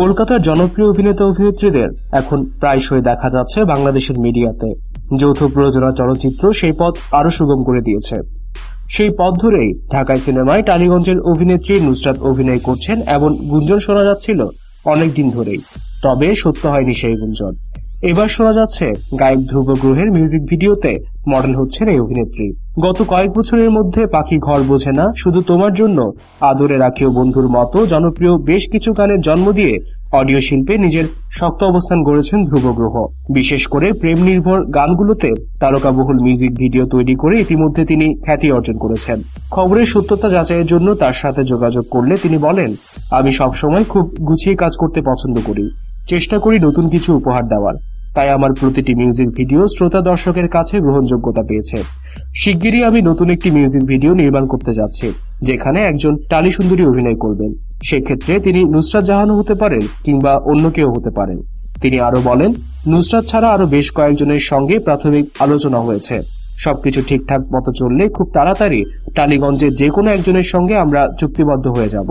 কলকাতার জনপ্রিয় অভিনেতা অভিনেত্রীদের এখন প্রায়শই দেখা যাচ্ছে বাংলাদেশের মিডিয়াতে। যৌথ প্রযোজনা চলচ্চিত্র সেই পথ আরও সুগম করে দিয়েছে। সেই পথ ধরেই ঢাকায় সিনেমায় টালিগঞ্জের অভিনেত্রী নুসরাত অভিনয় করছেন এমন গুঞ্জন শোনা যাচ্ছিল অনেকদিন ধরেই। তবে সত্য হয়নি সেই গুঞ্জন। এবার শোনা যাচ্ছে গায়ক ধ্রুব গ্রহের মিউজিক ভিডিওতে মডেল হচ্ছেন এই অভিনেত্রী। গত কয়েক বছরের মধ্যে পাখি ঘর বোঝে না, শুধু তোমার জন্য। আদরে রাখিও বন্ধুর মতো, জনপ্রিয় বেশ কিছু গানের জন্ম দিয়ে অডিও শিল্পে নিজের শক্ত অবস্থান গড়েছেন ধ্রুব গ্রহ। বিশেষ করে প্রেম নির্ভর গানগুলোতে তারকাবহুল মিউজিক ভিডিও তৈরি করে ইতিমধ্যে তিনি খ্যাতি অর্জন করেছেন। খবরের সত্যতা যাচাইয়ের জন্য তার সাথে যোগাযোগ করলে তিনি বলেন, আমি সবসময় খুব গুছিয়ে কাজ করতে পছন্দ করি। চেষ্টা করি নতুন কিছু উপহার দেওয়ার। তাই আমার প্রতিটি মিউজিক ভিডিও শ্রোতা দর্শকের কাছে গ্রহণযোগ্যতা পেয়েছে। শিগগিরই আমি নতুন একটি মিউজিক ভিডিও নির্মাণ করতে যাচ্ছি, যেখানে একজন টালি সুন্দরী অভিনয় করবেন। সেক্ষেত্রে তিনি নুসরাত জাহানও হতে পারেন কিংবা অন্য কেউ হতে পারেন। তিনি আরও বলেন, নুসরাত ছাড়া আরও বেশ কয়েকজনের সঙ্গে প্রাথমিক আলোচনা হয়েছে। সবকিছু ঠিকঠাক মতো চললে খুব তাড়াতাড়ি টালিগঞ্জের যে কোনো একজনের সঙ্গে আমরা চুক্তিবদ্ধ হয়ে যাব।